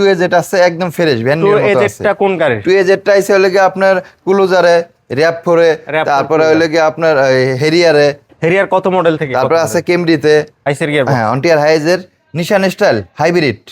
Two আছে একদম fresh van কোন টু এ আছে হলে গিয়ে আপনার কুলুজারে র্যাপ RAV4 তারপরে হলে গিয়ে আপনার হেরিয়ারে হেরিয়ার কত মডেল থেকে? তারপরে আছে কেমডিতে আইসের গিয়ার হ্যাঁ অন্টিয়ার হাইজের নিশান স্টাইল হাইব্রিড।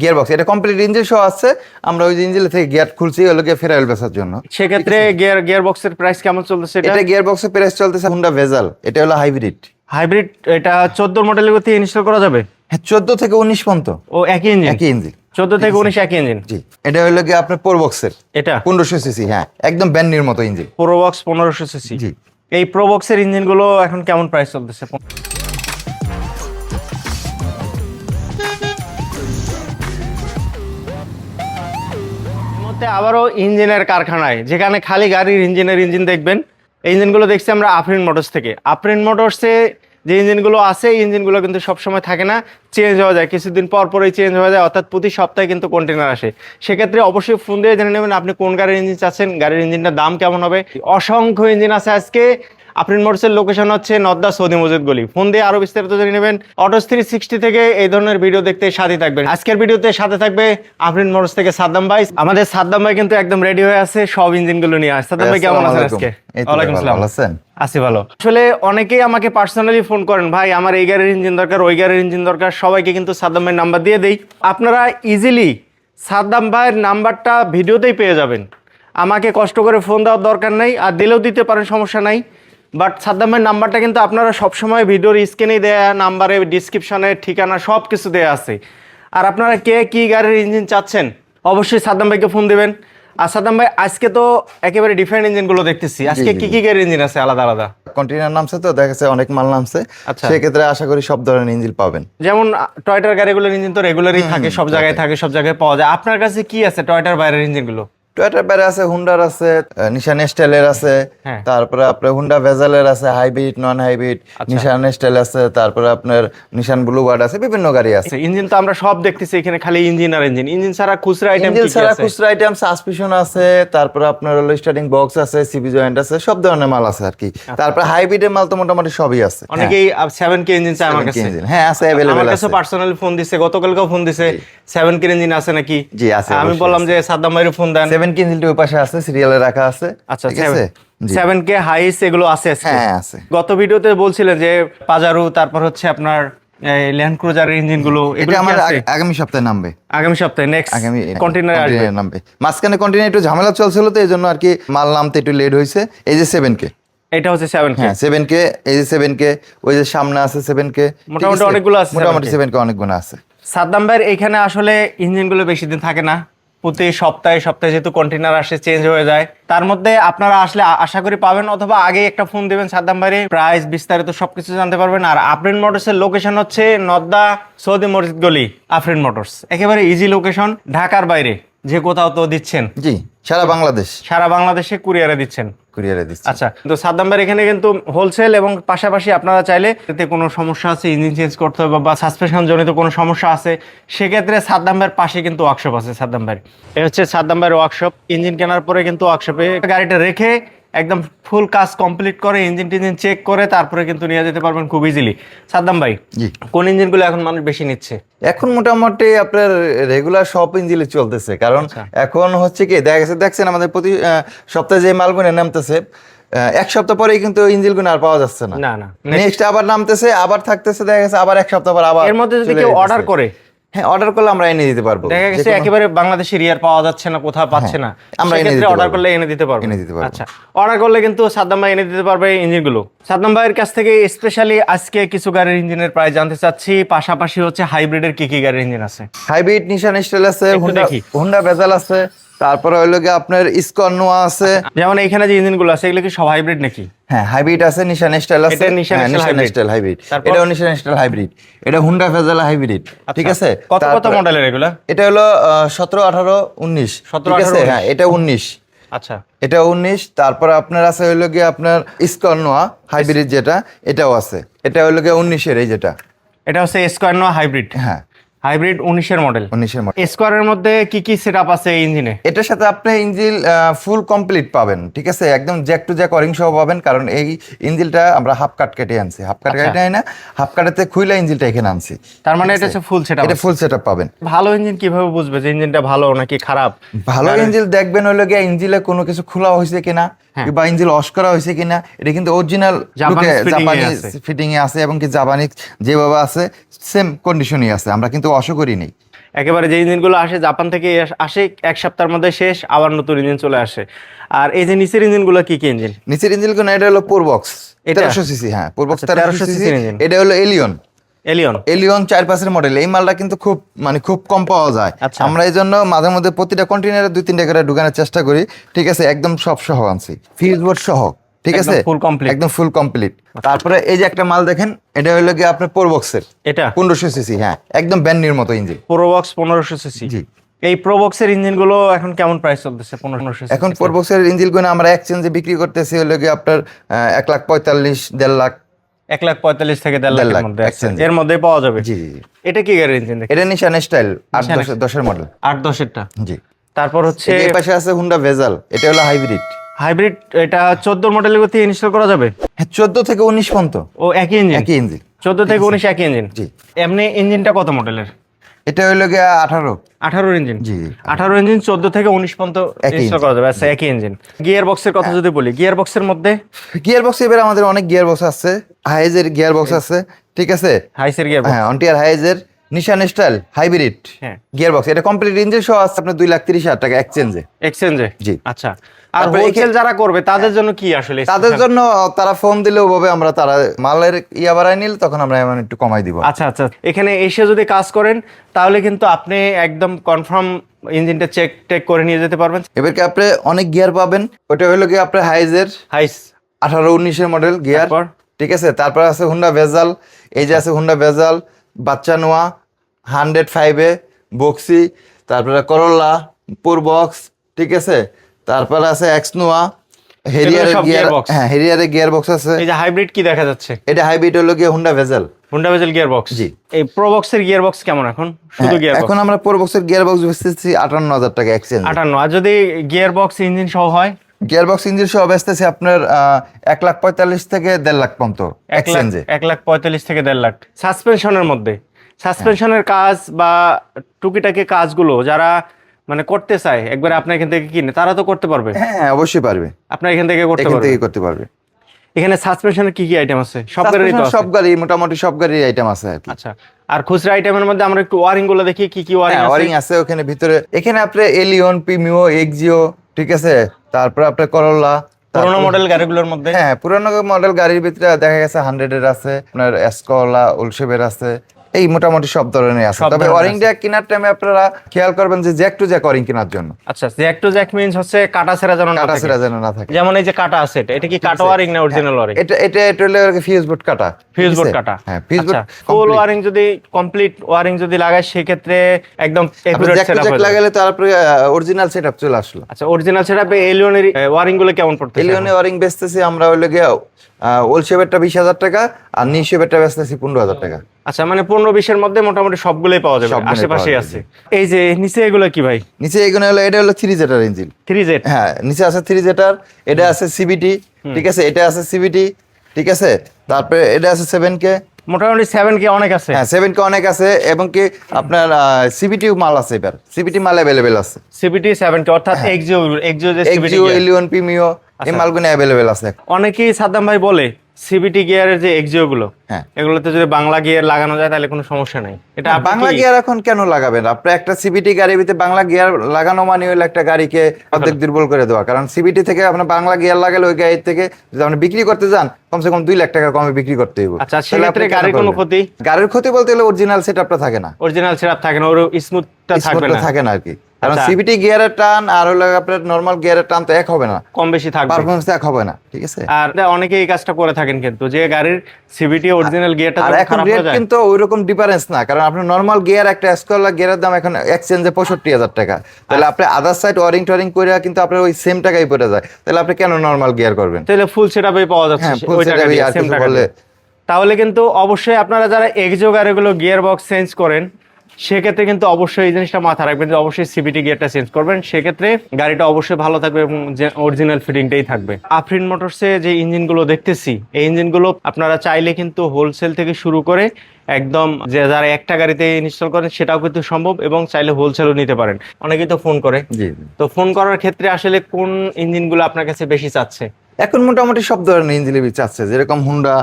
গিয়ার বক্স এটা কমপ্লিট ইঞ্জিন সহ আছে। আমরা ওই ইঞ্জিন থেকে গিয়ার খুলছি হলো গিয়ে ফেরাইল বেচার জন্য। সেক্ষেত্রে গিয়ার গিয়ার বক্সের প্রাইস কেমন চলতেছে এটা? এটা গিয়ার বক্সের প্রাইস চলতেছে হুন্ডা ভেজাল এটা হলো হাইব্রিড হাইব্রিড এটা চোদ্দ মডেলের গতি ইনস্টল করা যাবে? হ্যাঁ চোদ্দ থেকে উনিশ পর্যন্ত। ও একই ইঞ্জিন একই ইঞ্জিন চোদ্দ থেকে উনিশ একই ইঞ্জিন জি। এটা হলো গিয়ে আপনার পোর বক্সের এটা? পনেরোশো সিসি হ্যাঁ। একদম ব্যান্ডির মতো ইঞ্জিন প্রোবক্স পনেরোশো সিসি জি। এই প্রোবক্সের ইঞ্জিনগুলো এখন কেমন প্রাইস চলতেছে? আবারও ইঞ্জিনের কারখানায় যেখানে খালি গাড়ির ইঞ্জিনের ইঞ্জিন দেখবেন। এই ইঞ্জিনগুলো দেখছি আমরা আফরিন মোটরস থেকে। আফরিন মোটরসে যে ইঞ্জিনগুলো আছে, এই ইঞ্জিনগুলো কিন্তু সবসময় থাকে না চেঞ্জ হওয়া যায়। কিছুদিন পর পরই চেঞ্জ হয়ে যায়, অর্থাৎ প্রতি সপ্তাহে কিন্তু কন্টেনার আসে। সেক্ষেত্রে অবশ্যই ফোন দিয়ে জেনে নেবেন, আপনি কোন গাড়ির ইঞ্জিন চাচ্ছেন, গাড়ির ইঞ্জিনটার দাম কেমন হবে। অসংখ্য ইঞ্জিন আছে আজকে আফরিন মোটরসের লোকেশন হচ্ছে নদ্দা সৌদি মসজিদ গলি। ফোন দিয়ে আরও বিস্তারিত জেনে নেবেন। অটোস থ্রি সিক্সটি থেকে এই ধরনের ভিডিও দেখতে সাথে থাকবেন। আজকের ভিডিওতে সাথে থাকবে আফরিন মোটরস থেকে সাদ্দাম ভাই। আমাদের সাদ্দাম ভাই কিন্তু একদম রেডি হয়ে আছে সব ইঞ্জিনগুলো নিয়ে। আসে সাদ্দাম ভাই কেমন আছেন আজকে ওয়ালাইকুম আসসালাম আছেন? আছি ভালো। আসলে অনেকেই আমাকে পার্সোনালি ফোন করেন ভাই আমার এই গাড়ির ইঞ্জিন দরকার ওই গাড়ির ইঞ্জিন দরকার। সবাইকে কিন্তু সাদ্দাম ভাইয়ের নাম্বার দিয়ে দেই। আপনারা ইজিলি সাদ্দাম ভাইয়ের নাম্বারটা ভিডিওতেই পেয়ে যাবেন। আমাকে কষ্ট করে ফোন দেওয়ার দরকার নেই আর দিলেও দিতে পারেন সমস্যা নাই। বাট সাদ্দাম ভাইয়ের নাম্বারটা কিন্তু আপনারা সবসময় ভিডিওর স্ক্রিনেই দেয়া নাম্বারে ডিসক্রিপশনে ঠিকানা সব কিছু দেয়া আছে। আর আপনারা কে কি গাড়ির ইঞ্জিন চাচ্ছেন অবশ্যই সাদ্দাম ভাইকে ফোন দেবেন। আর সাদ্দাম ভাই আজকে তো একেবারে ডিফারেন্ট ইঞ্জিনগুলো দেখতেছি। আজকে কি কি গাড়ির ইঞ্জিন আছে? আলাদা আলাদা। কন্টেনার নামছে তো দেখা যাচ্ছে অনেক মাল নামছে। আচ্ছা। সেক্ষেত্রে আশা করি সব ধরনের ইঞ্জিন পাবেন। যেমন টয়টার গাড়িগুলোর ইঞ্জিন তো রেগুলারই থাকে সব জায়গায় থাকে সব জায়গায় পাওয়া যায়। আপনার কাছে কি আছে টয়টার বাইরের ইঞ্জিনগুলো টয়োটার বাইরে আছে হুন্ডার আছে নিশান স্টাইলের আছে হ্যাঁ। তারপরে আপনার হুন্ডা ভেজালের আছে হাইব্রিড নন হাইব্রিড আচ্ছা। নিশান স্টাইল আছে তারপরে আপনার নিশান ব্লু বার্ড আছে বিভিন্ন গাড়ি আছে। ইঞ্জিন তো আমরা সব দেখতেছি এখানে খালি ইঞ্জিন আর ইঞ্জিন ইঞ্জিন ছাড়া খুচরা আইটেম ইঞ্জিন ছাড়া খুচরা আইটেম সাসপেনশন আছে তারপরে আপনার হলো স্টার্টিং বক্স আছে সিবি জয়েন্ট আছে সব ধরনের মাল আছে আর কি। আচ্ছা। তারপরে হাইব্রিডের মাল তো মোটামুটি সবই আছে। অনেকেই সেভেন কে ইঞ্জিন চায় আমার কাছে। হ্যাঁ আছে আমার কাছে আছে। পার্সোনালি ফোন দিছে গতকালকেও ফোন দিছে সেভেন কে ইঞ্জিন আছে নাকি? জি, আছে, আমি বললাম যে সাদ্দাম ভাইয়ের ফোন দেন। সেভেন কে ইঞ্জিনটি ওই পাশে আছে সিরিয়ালে রাখা আছে আচ্ছা ঠিক আছে? সেভেন কে হাইস এগুলো আছে হ্যাঁ আছে। গত ভিডিওতে বলছিলেন যে পাজারু তারপর হচ্ছে আপনার ল্যান্ড ক্রুজারের এটা আমার আগামী সপ্তাহে নামবে। আগামী সপ্তাহে নেক্সট আগামী কন্টেনার আসবে। নামবে। মাঝখানে কন্টিনিউ একটু ঝামেলা চলছিল তো এই জন্য আর কি মাল নামতে একটু লেট হয়েছে। এই যে সেভেন কে এটা হচ্ছে সেভেন হ্যাঁ সেভেন কে এই যে সেভেন কে ওই যে সামনে আছে সেভেন কে মোটামুটি অনেকগুলো আছে মোটামুটি সেভেন কে অনেকগুলো আছে। সাদ্দাম ভাইয়ের এখানে আসলে ইঞ্জিনগুলো বেশি দিন থাকে না। প্রতি সপ্তাহে সপ্তাহে যেহেতু কন্টেনার আসে চেঞ্জ হয়ে যায় তার মধ্যে আপনারা আসলে আশা করি পাবেন অথবা আগে একটা ফোন দেবেন সাদ্দাম ভাইয়ের প্রাইস বিস্তারিত সবকিছু জানতে পারবেন। আর আফরিন মোটরসের লোকেশন হচ্ছে নদ্দা সৌদি মসজিদ গলি আফরিন মোটরস একেবারে ইজি লোকেশন ঢাকার বাইরে যে কোথাও তো দিচ্ছেন। জি সারা বাংলাদেশ। সারা বাংলাদেশে কুরিয়ারে দিচ্ছেন। কুরিয়ারে দিচ্ছি। আচ্ছা তো সাদ্দাম ভাইয়ের এখানে কিন্তু হোলসেল এবং পাশাপাশি আপনারা চাইলে এতে কোনো সমস্যা আছে ইঞ্জিন চেঞ্জ করতে হবে বা সাসপেনশন জনিত কোনো সমস্যা আছে, সেক্ষেত্রে সাদ্দাম ভাইয়ের পাশে কিন্তু ওয়ার্কশপ আছে, সাদ্দাম ভাইয়ের এ হচ্ছে সাদ্দাম ভাইয়ের ওয়ার্কশপ ইঞ্জিন কেনার পরে কিন্তু ওয়ার্কশপে গাড়িটা রেখে একদম ফুল কাজ কমপ্লিট করে ইঞ্জিন টিঞ্জিন চেক করে তারপরে কিন্তু নিয়ে যেতে পারবেন খুব ইজিলি সাদ্দাম ভাই জি। কোন ইঞ্জিনগুলো এখন মানুষ বেশি নিচ্ছে? এখন মোটামুটি আপনার রেগুলার সব ইঞ্জিনে চলতেছে কারণ আচ্ছা। এখন হচ্ছে কি দেখা গেছে দেখছেন আমাদের প্রতি সপ্তাহে যে মালগুলো নামতেছে এক সপ্তাহ পরেই কিন্তু ইঞ্জিনগুলো আর পাওয়া যাচ্ছে না। না না। নেক্সট আবার নামতেছে আবার থাকতেছে দেখা গেছে আবার এক সপ্তাহ পর আবার এর মধ্যে যদি কেউ অর্ডার করে হ্যাঁ অর্ডার করলে আমরা এনে দিতে পারব। দেখা গেছে একেবারে বাংলাদেশে রিয়ার পাওয়া যাচ্ছে না কোথাও পাচ্ছে না। আমরা এনে দিতে অর্ডার করলে এনে দিতে পারব। এনে দিতে পারব। আচ্ছা অর্ডার করলে কিন্তু সাদ্দাম ভাই এনে দিতে পারবে ইঞ্জিনগুলো। সাদ্দাম ভাইয়ের কাছ থেকে স্পেশালি আজকে কিছু গাড়ির ইঞ্জিনের প্রাইস জানতে চাচ্ছি। পাশাপাশি হচ্ছে হাইব্রিডের কি কি গাড়ির ইঞ্জিন আছে? হাইব্রিড নিশান স্টাইল আছে হোন্ডা হোন্ডা বেজাল আছে তারপরে হইল গিয়ে আপনার ইসকর্নোয়া আছে। যেমন এখানে যে ইঞ্জিনগুলো আছে এগুলো কি সব হাইব্রিড নাকি? হ্যাঁ হাইব্রিড আছে নিশান স্টাইল আছে। Nissan style hybrid? এটাও নিশান স্টাইল হাইব্রিড এটা হুন্ডা ভেজাল হাইব্রিড ঠিক আছে। কত কত মডেলের এগুলো? এটা হলো সতেরো আঠারো উনিশ 17, ঠিক আছে? হ্যাঁ এটা উনিশ। আচ্ছা। এটা উনিশ তারপর আপনার আছে হইল গিয়ে আপনার ইসকর্নোয়া হাইব্রিড যেটা এটাও আছে। এটা হইল গিয়ে উনিশের এই যেটা। এটা হচ্ছে স্কোয়ার হাইব্রিড হ্যাঁ। হাইব্রিড উনিশের মডেল। উনিশের মডেল। স্কোয়ারের মধ্যে কি কি সেট আছে এই ইঞ্জিনে এটার সাথে আপনি ইঞ্জিল ফুল কমপ্লিট পাবেন ঠিক আছে? একদম জ্যাক টু জ্যাক অরিং সহ পাবেন কারণ এই ইঞ্জিলটা আমরা হাফ কাট কেটে আনছি। হাফ কাট আচ্ছা। কেটে আনি না হাফ কাটাতে খুইলা ইঞ্জিলটা এখানে আনছি। তার মানে এটা হচ্ছে ফুল সেট এটা ফুল সেট পাবেন। ভালো ইঞ্জিন কীভাবে বুঝবে যে ইঞ্জিনটা ভালো নাকি খারাপ? ভালো ইঞ্জিল দেখবেন হলো গিয়ে ইঞ্জিলে কোনো কিছু খোলা হয়েছে কিনা। বা ইঞ্জিল ওয়াশ করা হয়েছে কিনা এটা কিন্তু অরিজিনাল জাপানি ফিটিং এ আছে। এবং কি জাপানি যেভাবে আছে সেম কন্ডিশনই আছে। আমরা কিন্তু ওয়াশও করি নেই। একেবারে যে ইঞ্জিনগুলো আসে জাপান থেকে আসে এক সপ্তাহের মধ্যে শেষ আবার নতুন ইঞ্জিন চলে আসে। আর এই যে নিচের ইঞ্জিনগুলো কি কি ইঞ্জিন? নিচের ইঞ্জিল কোন এটা হলো পোর বক্স এটা? তেরোশো সিসি হ্যাঁ পোর বক্স আচ্ছা, তেরোশো সিসি এটা হলো এলিয়ন এলিয়ন এলিয়ন চার পাঁচের মডেল এই মালটা কিন্তু খুব মানে খুব কম পাওয়া যায়। আচ্ছা। আমরা এই জন্য মাঝে মধ্যে প্রতিটা কন্টেনারে দুই তিনটা করে ঢুকানোর চেষ্টা করি। ঠিক আছে একদম সব সহ আনছি। ফিউজ বোর্ড সহ ঠিক আছে? full complete। একদম ফুল কমপ্লিট তারপরে এই যে একটা মাল দেখেন এটা হলো কি আপনার পোর বক্সের এটা? পনেরোশো সিসি হ্যাঁ একদম ব্যান্ডির মতো ইঞ্জিন প্রোবক্স পনেরোশো সিসি জি। এই প্রোবক্সের ইঞ্জিনগুলো এখন কেমন প্রাইস চলতেছে পনেরোশো এখন পোর বক্সের ইঞ্জিনগুলো আমরা এক্সচেঞ্জে বিক্রি করতেছি হলো কি আপনার এক লাখ পঁয়তাল্লিশ দেড় লাখ এক লাখ পঁয়তাল্লিশ থেকে দেড় লাখের মধ্যে এর মধ্যে পাওয়া যাবে। জি জি জি। এটা কি গাড়ির ইঞ্জিন এটা নিশান স্টাইল আট দশের মডেল আট দশেরটা। জি। তারপর হচ্ছে এই পাশে আছে হুন্ডা ভেজাল এটা হলো হাইব্রিড হাইব্রিড এটা চোদ্দ মডেলের গতি ইনস্টল করা যাবে? হ্যাঁ চোদ্দ থেকে উনিশ পর্যন্ত। ও একই ইঞ্জিন একই ইঞ্জিন চোদ্দ থেকে উনিশ একই ইঞ্জিন জি। এমনি ইঞ্জিনটা কত মডেলের এটা হইল গিয়ে আঠারো। আঠারোর ইঞ্জিন জি। আঠারো ইঞ্জিন চোদ্দ থেকে উনিশ পর্যন্ত একই ইনস্টল করা যাবে। আচ্ছা একই ইঞ্জিন গিয়ার বক্সের কথা যদি বলি গিয়ার বক্সের মধ্যে? গিয়ার বক্স এবার আমাদের অনেক গিয়ার বক্স আছে। হাইজের গিয়ার বক্স আছে ঠিক আছে? হাইসের গিয়ার হ্যাঁ অনটিয়ার হাইজের নিশান স্টাইল হাইব্রিড হ্যাঁ। গিয়ার বক্স এটা কমপ্লিট ইঞ্জিন সহ আছে আপনার দুই লাখ তিরিশ হাজার টাকা এক্সচেঞ্জে এক্সচেঞ্জে জি। আচ্ছা। আর হোলসেল যারা করবে তাদের জন্য কি আসলে তাদের জন্য তারা ফোন দিলে ওভাবে আমরা তারা মালের ইয়া বাড়াই নিলে তখন আমরা এমন একটু কমাই দিব। আচ্ছা আচ্ছা। এখানে এসে যদি কাজ করেন তাহলে কিন্তু আপনি একদম কনফার্ম ইঞ্জিনটা চেক টেক করে নিয়ে যেতে পারবেন। এবার কি আপনি অনেক গিয়ার পাবেন? ওটা হলো কি আপনার হাইজের হাইস আঠারো উনিশের মডেল গিয়ার? ঠিক আছে? তারপর আছে হুন্ডা ভেজাল এই যে আছে হুন্ডা ভেজাল বাচ্চা নোয়া হান্ড্রেড ফাইভে বক্সি তারপরে করল্লা পুর বক্স ঠিক আছে? তারপরে আছে এক্স নোয়া হেরিয়ারের গিয়ার gearbox? হ্যাঁ হেরিয়ারের গিয়ার বক্স আছে। এই যে হাইব্রিড কি দেখা যাচ্ছে? এটা হাইব্রিড হলো গিয়ে Honda Vezel Honda Vezel gear box জি। এই প্রো বক্সের গিয়ার বক্স কেমন এখন? শুধু গিয়ার হ্যাঁ, এখন আমরা প্রো বক্সের গিয়ার বক্স বেচতেছি আটান্ন হাজার টাকা এক্সচেঞ্জ আটান্ন আর যদি গিয়ার বক্স ইঞ্জিন সহ হয়? গিয়ার বক্স ইঞ্জিন সহ বেচতেছি আপনার এক লাখ পঁয়তাল্লিশ থেকে দেড় লাখ পর্যন্ত এক্সচেঞ্জে এক লাখ পঁয়তাল্লিশ থেকে দেড় লাখ। সাসপেনশনের মধ্যে। সাসপেনশনের কাজ বা টুকিটাকি কাজগুলো যারা মানে করতে চায় একবার আপনার এখান থেকে কিনে তারা তো করতে পারবে। হ্যাঁ হ্যাঁ, অবশ্যই পারবে। আপনার এখান থেকে করতে এখান পারবে। করতে পারবে। এখানে সাসপেনশনের কি কি আইটেম আছে? সব গাড়িরই তো আছে। সব গাড়ি মোটামুটি সব গাড়ির আইটেম আছে আর কি। আচ্ছা আর খুচরা আইটেমের মধ্যে আমরা একটু ওয়ারিংগুলো দেখি কি কি ওয়ারিং হ্যাঁ আছে? ওয়ারিং আছে ওখানে ভিতরে। এখানে আপনার এলিয়ন প্রিমিও এক্সিও ঠিক আছে? তারপর আপনার করোলা পুরোনো মডেল গাড়িগুলোর মধ্যে? হ্যাঁ পুরানো মডেল গাড়ির ভিতরে দেখা গেছে হান্ড্রেড এর আছে। আপনার এসকলা উলশেবের আছে। এই মোটামুটি সব ধরনের আছে। তবে ওয়ারিংটা কেনার টাইমে আপনারা খেয়াল করবেন যে জ্যাক টু জ্যাক ওয়ারিং কেনার জন্য। আচ্ছা জ্যাক টু জ্যাক মিন্স হচ্ছে কাটা সেরা যেন না কাটা সেরা যেন না থাকে। যেমন এই যে কাটা আছে এটা এটা কি কাটা ওয়ারিং না অরিজিনাল ওয়ারিং? এটা এটা এটা হলো ফিউজ বোর্ড কাটা। ফিউজ বোর্ড কাটা। হ্যাঁ ফিউজ বোর্ড ফুল ওয়ারিং যদি কমপ্লিট ওয়ারিং যদি লাগায় সেক্ষেত্রে একদম একুরেট সেটআপ জ্যাক লাগালে তারপরে অরিজিনাল সেটআপ চলে আসলো। আচ্ছা অরিজিনাল সেটআপে এলিয়নের ওয়ারিংগুলো কেমন পড়তেছে এলিয়নের ওয়ারিং বেচতেছি আমরা হইলে গিয়ে ওল শেপেরটা বিশ হাজার টাকা আর নি শেপেরটা বেচতেছি পনেরো হাজার টাকা। আচ্ছা মানে পনেরো বিশের মধ্যে মোটামুটি সবগুলোই পাওয়া যাবে আশেপাশে আছে। এই যে নিচে এগুলো কি ভাই? নিচে এগুলো হলো এটা হলো থ্রি জেটার ইঞ্জিন থ্রি জেট হ্যাঁ নিচে আছে থ্রি জেটার এটা আছে সিবিটি ঠিক আছে? এটা আছে সিবিটি ঠিক আছে? তারপরে এটা আছে সেভেন কে মোটামুটি সেভেন কে অনেক আছে। হ্যাঁ সেভেন কে অনেক আছে এবং কি আপনার সিবিটি মাল আছে এবার। সিবিটি মাল অ্যাভেলেবেল আছে। সিবিটি সেভেন কে অর্থাৎ এক্সিও এক্সিও যে সিবিটি এক্সিও এলিয়ন প্রিমিও এই মালগুলো অ্যাভেলেবেল আছে অনেকেই সাদ্দাম ভাই বলে সিবিটি গিয়ারের যে এক্সিও গুলো হ্যাঁ। এগুলোতে যদি বাংলা গিয়ার লাগানো যায় তাহলে কোনো সমস্যা নেই। এটা বাংলা গিয়ার এখন কেন লাগাবেন? আপনি একটা সিবিটি গাড়ির ভিতরে বাংলা গিয়ার লাগানো মানে হলো একটা গাড়িকে অর্ধেক দুর্বল করে দেওয়া। কারণ সিবিটি থেকে আপনার বাংলা গিয়ার লাগালে ওই গাড়ি থেকে যদি আপনি বিক্রি করতে যান কমসে কম দুই লাখ টাকা কমে বিক্রি করতে হইব। আচ্ছা সেক্ষেত্রে গাড়ির কোনো ক্ষতি? গাড়ির ক্ষতি বলতে গেলে অরিজিনাল সেটআপটা থাকে না। অরিজিনাল সেটআপ থাকে না ওর স্মুথটা থাকবে না। থাকে না আর কি। কারণ আচ্ছা। সিবিটি গিয়ারের টান আর হলো আপনার নরমাল গিয়ারের টান তো এক হবে না। কম বেশি থাকবে। পারফরমেন্স এক হবে না ঠিক আছে? আর অনেকে এই কাজটা করে থাকেন কিন্তু যে গাড়ির সিবিটি অরিজিনাল গিয়ারটা আর এখন রেট কিন্তু ওইরকম ডিফারেন্স না কারণ আপনার নর্মাল গিয়ার একটা স্কলার গিয়ারের দাম এখন এক্সচেঞ্জে পঁয়ষট্টি হাজার টাকা। তাহলে আপনি আদার সাইড ওয়ারিং টোয়ারিং করে কিন্তু আপনার ওই সেম টাকাই পড়ে যায়। তাহলে আপনি কেন নর্মাল গিয়ার করবেন? তাহলে ফুল সেটআপে পাওয়া যাচ্ছে হ্যাঁ, সে- full ওই টাকা setup-এই দিয়ে, আর কিছু বললে- তাহলে কিন্তু অবশ্যই আপনারা যারা এক্সো গাড়িগুলো গিয়ার বক্স চেঞ্জ করেন সেক্ষেত্রে কিন্তু অবশ্যই এই জিনিসটা মাথা রাখবেন যে অবশ্যই সিবিটি গিয়ারটা চেঞ্জ করবেন। সেক্ষেত্রে গাড়িটা অবশ্যই ভালো থাকবে এবং যে অরিজিনাল ফিটিংটাই থাকবে। আফরিন মোটরসে যে ইঞ্জিনগুলো দেখতেছি এই ইঞ্জিনগুলো আপনারা চাইলে কিন্তু হোলসেল থেকে শুরু করে একদম যে যারা একটা গাড়িতে ইনস্টল করেন সেটাও কিন্তু সম্ভব এবং চাইলে হোলসেলও নিতে পারেন। অনেকেই তো ফোন করে। জি তো ফোন করার ক্ষেত্রে আসলে কোন ইঞ্জিনগুলো আপনার কাছে বেশি চাচ্ছে? এখন মোটামুটি সব ধরনের ইঞ্জিন চাচ্ছে। যেরকম হুন্ডা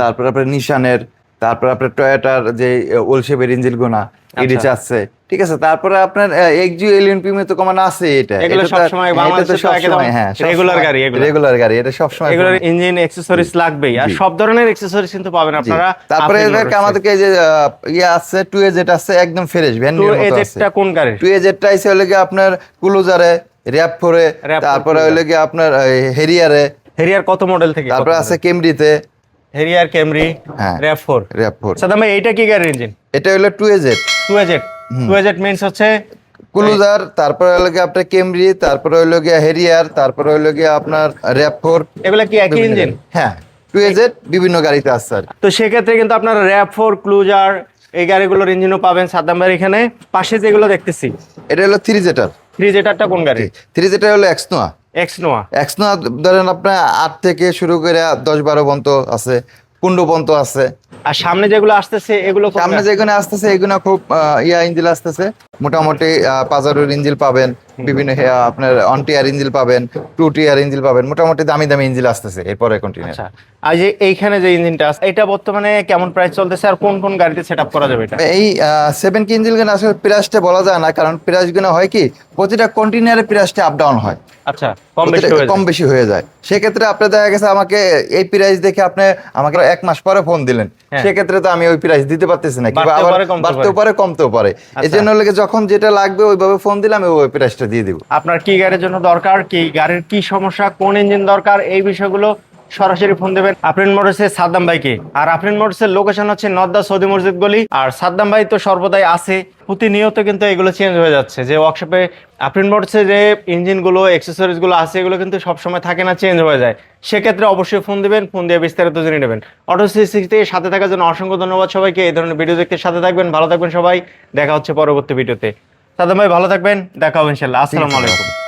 তারপর আপনার নিশানের তারপর আপনার টয়োটার যে ওল শেপের ইঞ্জিন গুনা এটি আচ্ছা। ঠিক আছে তারপরে আপনার এক্সজি এলিয়ন প্রিমিয়াম তো কমান আছে এটা। এগুলো এটা তো- সবসময় বাংলাদেশে তো সবসময়, একদম হ্যাঁ regular গাড়ি এগুলো। রেগুলার গাড়ি এটা সবসময় এগুলোর ইঞ্জিন অ্যাক্সেসরিজ লাগবেই। আর সব ধরনের অ্যাক্সেসরিজ কিন্তু পাবেন আপনারা তারপরে এদেরকে আমাদেরকে যে ইয়ে আছে টু এজেট আছে একদম ফ্রেশ ভ্যান টু এজেটটা কোন গাড়ির? টু এজেটটা এসে হলে গিয়ে আপনার কুলুজারে র্যাপ ফোরে তারপরে। হলে গিয়ে আপনার হেরিয়ারে হেরিয়ার কত মডেল থেকে তারপরে আছে কেমরিতে Harrier Camry. RAV four RAV four Saddam ভাই এইটা কি গাড়ির ইঞ্জিন এটা হলো two A Z two A Z two A Z means হচ্ছে কুলুজার তারপরে হলো গিয়ে আপনার কেমরি তারপরে হলো গিয়ে হেরিয়ার তারপরে হলো গিয়ে আপনার র্যাপ ফোর এগুলা কি একই ইঞ্জিন হ্যাঁ টু এজেট বিভিন্ন গাড়িতে আর কি। তো সেক্ষেত্রে কিন্তু আপনার র্যাভ ফোর ক্লুজার এই গাড়িগুলোর ইঞ্জিনও পাবেন সাদ্দাম ভাইয়ের এখানে। পাশে যেগুলো দেখতেছি এটা হলো থ্রি জেটার থ্রি জেটারটা কোন গাড়ি? থ্রি জেটার হলো এক্সনোয়া এক্স নোয়া এক্সনোয়া ধরেন আপনার আট থেকে শুরু করে দশ বারো পর্যন্ত আছে পনেরো পর্যন্ত আছে। আর সামনে যেগুলো আসতেছে এগুলো সামনে যেগুলো আসতেছে এগুলো খুব ইয়া ইঞ্জিল আসতেছে। মোটামুটি পাজারোর ইঞ্জিল পাবেন। বিভিন্ন হে- আপনার অন টিয়ার ইঞ্জিল পাবেন টু টিয়ার ইঞ্জিল পাবেন মোটামুটি দামি দামি ইঞ্জিল আসতেছে এরপরে কন্টিনিউ আচ্ছা আর যে এইখানে যে ইঞ্জিনটা আছে এটা বর্তমানে কেমন প্রাইস চলতেছে আর কোন কোন গাড়িতে সেট করা যাবে এটা? এই সেভেন কি ইঞ্জিলগুলো আসলে প্রাইসটা বলা যায় না কারণ প্রাইসগুলো হয় কি প্রতিটা কন্টিনিউয়ারের প্রাইসটা আপ ডাউন হয়। আচ্ছা কম বেশি হয়ে যায়। সেক্ষেত্রে আপনার দেখা গেছে আমাকে এই প্রাইস দেখে আপনি আমাকে এক মাস পরে ফোন দিলেন। হ্যাঁ। সেক্ষেত্রে তো আমি ওই প্রাইস দিতে পারতেছি না কিংবা বাড়তেও আবার পারে, কমতেও বাড়তেও পারে। কমতেও পারে। এই আচ্ছা। জন্য হলে গিয়ে যখন যেটা লাগবে ওইভাবে ফোন দিলে আমি ওই প্রাইসটা দিয়ে দিব। আপনার কি গাড়ির জন্য দরকার, কি গাড়ির কি সমস্যা, কোন ইঞ্জিন দরকার, এই বিষয়গুলো সরাসরি ফোন দেবেন আফরিন মোটরসের সাদ্দাম ভাইকে। আর আফরিন মোটরসের লোকেশন হচ্ছে নদ্দা সৌদি মসজিদ গলি। আর সাদ্দাম ভাই তো সর্বদাই আছে, প্রতিনিয়ত কিন্তু এগুলো চেঞ্জ হয়ে যাচ্ছে। যে ওয়ার্কশপে আফরিন মোটরসের যে ইঞ্জিনগুলো গুলো আছে, এগুলো কিন্তু সবসময় থাকে না চেঞ্জ হয়ে যায়। সেক্ষেত্রে অবশ্যই ফোন দিবেন, ফোন দিয়ে বিস্তারিত জেনে নেবেন। অটো সিক্সটি সাথে থাকার জন্য অসংখ্য ধন্যবাদ সবাইকে। এই ধরনের ভিডিও দেখতে সাথে থাকবেন, ভালো থাকবেন সবাই। দেখা হচ্ছে পরবর্তী ভিডিওতে সাদ্দাম ভাই ভালো থাকবেন দেখা হবে ইনশাল্লাহ। আসসালামু আলাইকুম।